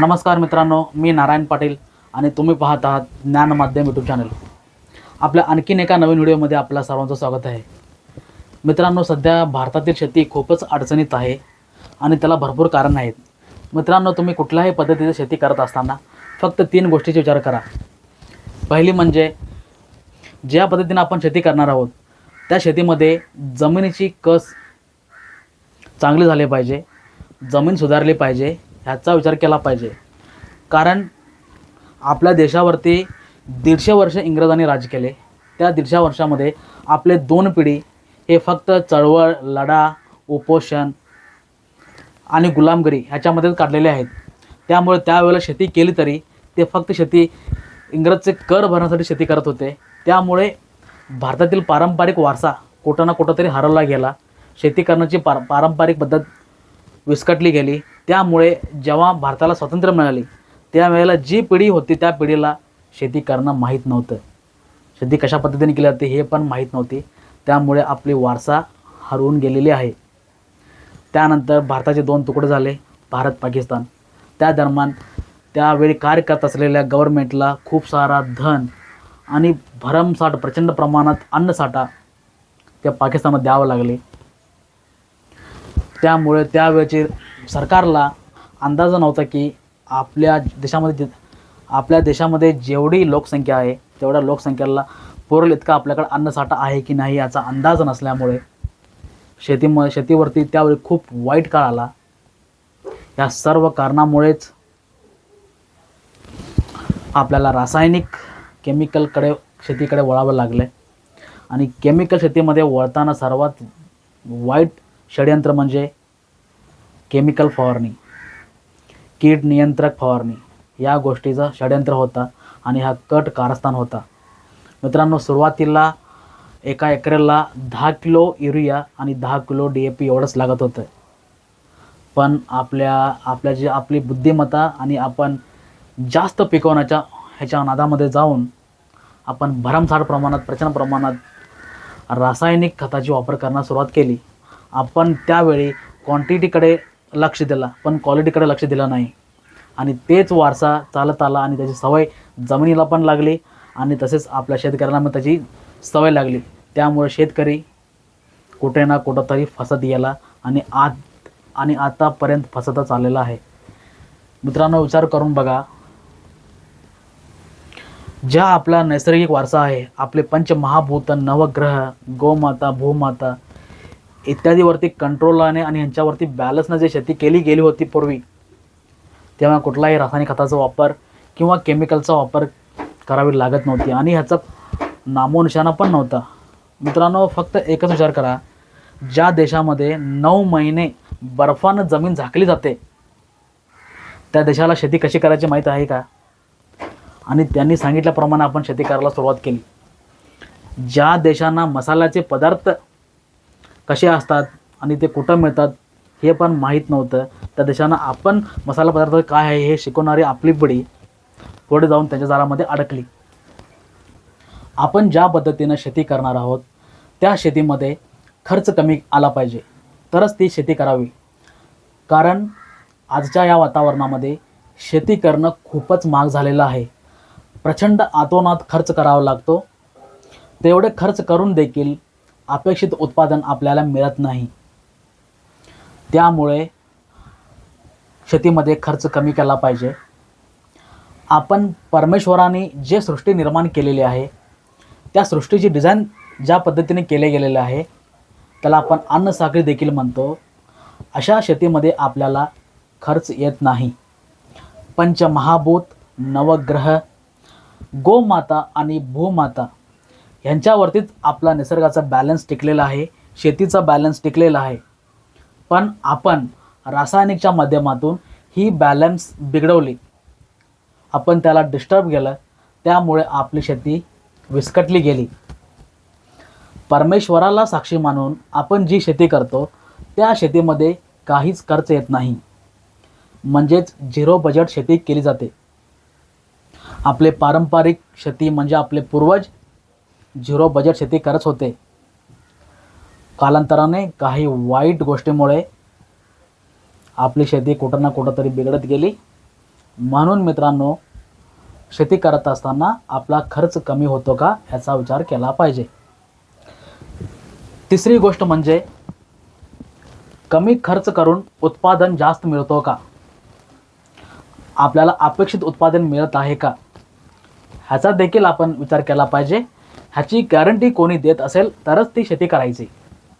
नमस्कार मित्रांनो मी नारायण पाटील आणि तुम्ही पाहत आहात ज्ञान माध्यम यूट्यूब चॅनल आपल्या आणखीन एका नवीन व्हिडिओमध्ये आपल्या सर्वांचं स्वागत आहे. मित्रांनो सध्या भारतातील शेती खूपच अडचणीत आहे आणि त्याला भरपूर कारण आहेत. मित्रांनो तुम्ही कुठल्याही पद्धतीची शेती करत असताना फक्त तीन गोष्टीचा विचार करा. पहिली म्हणजे ज्या पद्धतीनं आपण शेती करणार आहोत त्या शेतीमध्ये जमिनीची कस चांगली झाली पाहिजे जमीन सुधारली पाहिजे ह्याचा विचार केला पाहिजे. कारण आपल्या देशावरती दीडशे वर्ष इंग्रजांनी राज केले. त्या दीडशे वर्षामध्ये आपले दोन पिढी हे फक्त चळवळ लढा उपोषण आणि गुलामगिरी ह्याच्यामध्येच काढलेले आहेत. त्यामुळे त्यावेळेला शेती केली तरी ते फक्त शेती इंग्रजचे कर भरण्यासाठी शेती करत होते. त्यामुळे भारतातील पारंपरिक वारसा कुठं ना कुठं तरी हरवला गेला. शेती करण्याची पार पारंपरिक पद्धत विस्कटली गेली. त्यामुळे जेव्हा भारताला स्वातंत्र्य मिळाले त्यावेळेला जी पिढी होती त्या पिढीला शेती करणं माहीत नव्हतं. शेती कशा पद्धतीने केली जाते हे पण माहीत नव्हती. त्यामुळे आपली वारसा हरवून गेलेली आहे. त्यानंतर भारताचे दोन तुकडे झाले भारत पाकिस्तान. त्या दरम्यान त्यावेळी कार्य करत असलेल्या गव्हर्मेंटला खूप सारा धन आणि भरमसाठ प्रचंड प्रमाणात अन्नसाठा त्या पाकिस्तानात द्यावं लागले. त्यामुळे त्यावेळेचे सरकारला अंदाज नव्हता की आपल्या देशामध्ये आपल्या देशामध्ये जेवढी लोकसंख्या आहे तेवढ्या लोकसंख्येला पुरेल इतका आपल्याकडे अन्नसाठा आहे की नाही याचा अंदाज नसल्यामुळे शेतीमध्ये शेतीवरती त्यावेळी खूप वाईट काळ आला. या सर्व कारणामुळेच आपल्याला रासायनिक केमिकलकडे शेतीकडे वळावं लागलं आणि केमिकल शेतीमध्ये वळताना सर्वात वाईट षडयंत्र म्हणजे केमिकल फवारणी कीड नियंत्रक फवारणी या गोष्टीचा षडयंत्र होता आणि हा कट कारस्थान होता. मित्रांनो सुरुवातीला एका एकरेला दहा किलो युरिया आणि दहा किलो डी ए पी एवढंच लागत होतं. पण आपल्या आपल्या जी आपली बुद्धिमत्ता आणि आपण जास्त पिकवण्याच्या ह्याच्या नादामध्ये जाऊन आपण भरमसाठ प्रमाणात प्रचंड प्रमाणात रासायनिक खताची वापर करण्यास सुरुवात केली. आपण त्यावेळी क्वांटिटीकडे लक्ष दिला पण क्वालिटीकडे लक्ष दिलं नाही. आणि तेच वारसा चालत आला आणि त्याची सवय जमिनीला पण लागली आणि तसेच आपल्या शेतकऱ्यांना मग त्याची सवय लागली. त्यामुळे शेतकरी कुठे ना कुठं तरी फसत गेला आणि आत आणि आतापर्यंत फसतच आलेला आहे. मित्रांनो विचार करून बघा. ज्या आपला नैसर्गिक वारसा आहे आपले पंचमहाभूत नवग्रह गोमाता भूमाता इत्यादीवरती कंट्रोलाने आणि ह्यांच्यावरती बॅलन्सनं जे शेती केली गेली होती पूर्वी तेव्हा कुठलाही रासायनिक खताचा वापर किंवा केमिकलचा वापर करावी लागत नव्हती. आणि ह्याचा नामोनिशाणा पण नव्हता. मित्रांनो फक्त एकच विचार करा. ज्या देशामध्ये नऊ महिने बर्फानं जमीन झाकली जाते त्या देशाला शेती कशी करायची माहीत आहे का? आणि त्यांनी सांगितल्याप्रमाणे आपण शेती करायला सुरुवात केली. ज्या देशांना मसाल्याचे पदार्थ कसे असतात आणि ते कुठं मिळतात हे पण माहीत नव्हतं. त्या देशानं आपण मसाला पदार्थ काय आहे हे शिकवणारी आपली पिढी पुढे जाऊन त्यांच्या जाळामध्ये अडकली. आपण ज्या पद्धतीनं शेती करणार आहोत त्या शेतीमध्ये खर्च कमी आला पाहिजे. तरच ती शेती करावी. कारण आजच्या या वातावरणामध्ये शेती करणं खूपच महाग झालेलं आहे. प्रचंड आतोनात खर्च करावा लागतो. तेवढे खर्च करून देखील अपेक्षित उत्पादन आपल्याला मिळत नाही. त्यामुळे शेतीमध्ये खर्च कमी केला पाहिजे. आपण परमेश्वराने जे सृष्टी निर्माण केलेली आहे त्या सृष्टीची डिझाईन ज्या पद्धतीने केले गेलेले आहे त्याला आपण अन्नसाखळी देखील म्हणतो. अशा शेतीमध्ये आपल्याला खर्च येत नाही. पंचमहाभूत नवग्रह गोमाता आणि भूमाता ह्यांच्यावरतीच आपला निसर्गाचा बॅलन्स टिकलेला आहे शेतीचा बॅलन्स टिकलेला आहे. पण आपण रासायनिकच्या माध्यमातून ही बॅलन्स बिघडवली. आपण त्याला डिस्टर्ब केलं त्यामुळे आपली शेती विस्कटली गेली. परमेश्वराला साक्षी मानून आपण जी शेती करतो त्या शेतीमध्ये काहीच खर्च येत नाही. म्हणजेच झिरो बजेट शेती केली जाते. आपले पारंपरिक शेती म्हणजे आपले पूर्वज झिरो बजेट शेती करत होते. कालांतराने काही वाईट गोष्टीमुळे आपली शेती कुठं ना कुठं तरी बिघडत गेली. म्हणून मित्रांनो शेती करत असताना आपला खर्च कमी होतो का याचा विचार केला पाहिजे. तिसरी गोष्ट म्हणजे कमी खर्च करून उत्पादन जास्त मिळतो का? आपल्याला अपेक्षित उत्पादन मिळत आहे का? ह्याचा देखील आपण विचार केला पाहिजे. ह्याची गॅरंटी कोणी देत असेल तरच ती शेती करायची.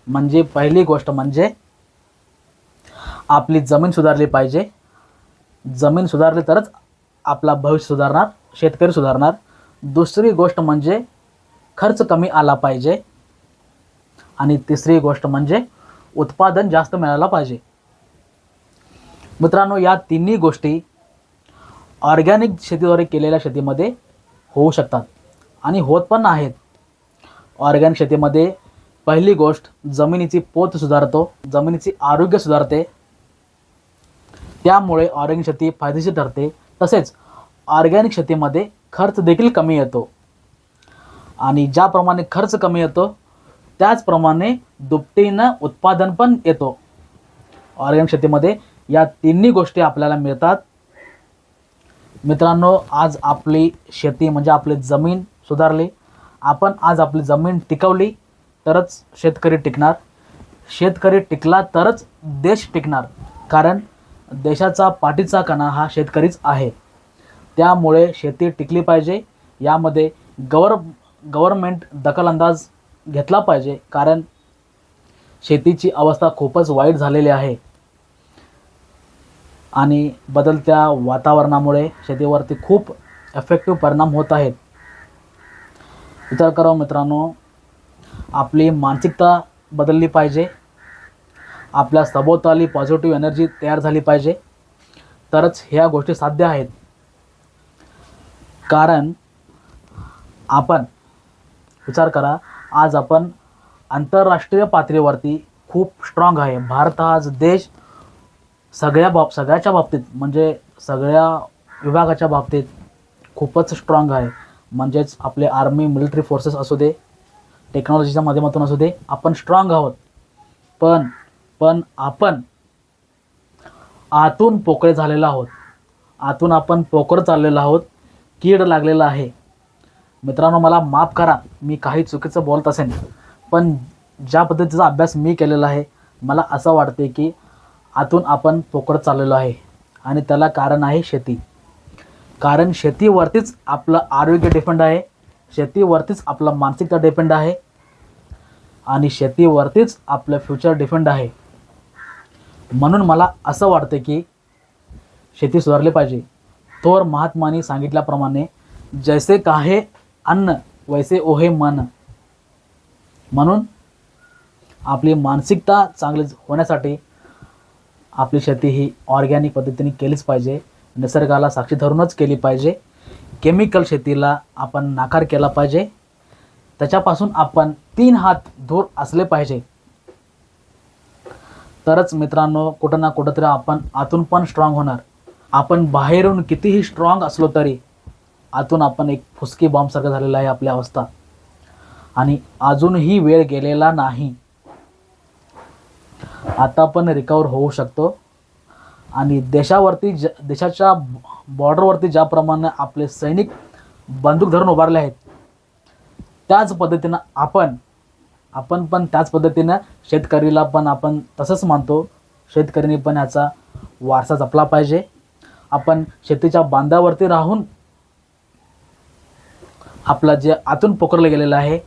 म्हणजे पहिली गोष्ट म्हणजे आपली जमीन सुधारली पाहिजे. जमीन सुधारली तरच आपला भविष्य सुधारणार शेतकरी सुधारणार. दुसरी गोष्ट म्हणजे खर्च कमी आला पाहिजे. आणि तिसरी गोष्ट म्हणजे उत्पादन जास्त मिळायला पाहिजे. मित्रांनो या तिन्ही गोष्टी ऑर्गॅनिक शेतीद्वारे केलेल्या शेतीमध्ये होऊ शकतात. आणि होत पण आहेत. ऑर्गॅनिक शेतीमध्ये पहिली गोष्ट जमिनीची पोत सुधारतो जमिनीची आरोग्य सुधारते. त्यामुळे ऑर्गॅनिक शेती फायदेशीर ठरते. तसेच ऑर्गॅनिक शेतीमध्ये खर्च देखील कमी येतो. आणि ज्याप्रमाणे खर्च कमी येतो त्याचप्रमाणे दुपटीनं उत्पादन पण येतो. ऑर्गॅनिक शेतीमध्ये या तिन्ही गोष्टी आपल्याला मिळतात. मित्रांनो आज आपली शेती म्हणजे आपली जमीन सुधारली. आपण आज आपली जमीन टिकवली तरच शेतकरी टिकणार. शेतकरी टिकला तरच देश टिकणार. कारण देशाचा पाठीचा कणा हा शेतकरीच आहे. त्यामुळे शेती टिकली पाहिजे. यामध्ये गवर गव्हर्मेंट दखलअंदाज घेतला पाहिजे. कारण शेतीची अवस्था खूपच वाईट झालेली आहे. आणि बदलत्या वातावरणामुळे शेतीवरती खूप इफेक्टिव्ह परिणाम होत आहेत. विचार करा मित्रांनो आपली मानसिकता बदलली पाहिजे. आपल्या सभोवताली पॉझिटिव्ह एनर्जी तयार झाली पाहिजे. तरच ह्या गोष्टी साध्य आहेत. कारण आपण विचार करा आज आपण आंतरराष्ट्रीय पातळीवरती खूप स्ट्रॉंग आहे. भारत हा आज देश सगळ्या बाब सगळ्याच्या बाबतीत म्हणजे सगळ्या विभागाच्या बाबतीत खूपच स्ट्रॉंग आहे. म्हणजेच आपले आर्मी मिलिटरी फोर्सेस असू दे टेक्नॉलॉजीच्या माध्यमातून असू दे आपण स्ट्रॉंग आहोत. पण पण आपण आतून पोकळे झालेलो आहोत. आतून आपण पोकळ चाललेलो आहोत. कीड लागलेला आहे. मित्रांनो मला माफ करा मी काही चुकीचं बोलत असेन पण ज्या पद्धतीचा अभ्यास मी केलेला आहे मला असं वाटते की आतून आपण पोकळ चाललेलो आहे. आणि त्याला कारण आहे शेती. कारण शेतीवरतीच आपलं आरोग्य डिपेंड आहे. शेतीवरतीच आपलं मानसिकता डिपेंड आहे. आणि शेतीवरतीच आपलं फ्युचर डिपेंड आहे. म्हणून मला असं वाटतं की शेती सुधारली पाहिजे. थोर महात्मानी सांगितल्याप्रमाणे जैसे काहे अन्न वैसे ओहे मन. म्हणून आपली मानसिकता चांगली होण्यासाठी आपली शेती ही ऑर्गॅनिक पद्धतीने केलीच पाहिजे. निसर्गाला साक्षी धरूनच केली पाहिजे. केमिकल शेतीला आपण नाकार केला पाहिजे. त्याच्यापासून आपण तीन हात दूर असले पाहिजे. तरच मित्रांनो कुठं ना कुठंतरी आपण आतून पण स्ट्रॉंग होणार. आपण बाहेरून कितीही स्ट्रॉंग असलो तरी आतून आपण एक फुसकी बॉम्बसारखं झालेलं आहे आपली अवस्था. आणि अजूनही वेळ गेलेला नाही. आता पण रिकवर होऊ शकतो. आणि देशावरती ज देशाच्या बॉर्डरवरती ज्याप्रमाणे आपले सैनिक बंदूक धरून उभारले आहेत त्याच पद्धतीनं आपण आपण पण त्याच पद्धतीनं शेतकरीला पण आपण तसंच मानतो. शेतकऱ्यांनी पण याचा वारसा जपला पाहिजे. आपण शेतीच्या बांधावरती राहून आपलं जे आतून पोखरलं गेलेलं आहे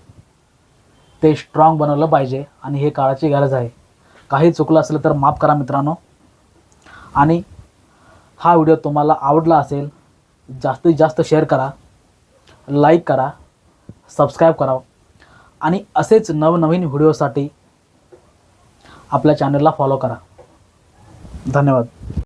ते स्ट्रॉंग बनवलं पाहिजे आणि हे काळाची गरज आहे. काही चुकलं असलं तर माफ करा मित्रांनो. आणि हा व्हिडिओ तुम्हाला आवडला असेल जास्तीत जास्त शेअर करा लाईक करा सबस्क्राईब करा आणि असेच नवनवीन व्हिडिओसाठी आपल्या चॅनलला फॉलो करा. धन्यवाद.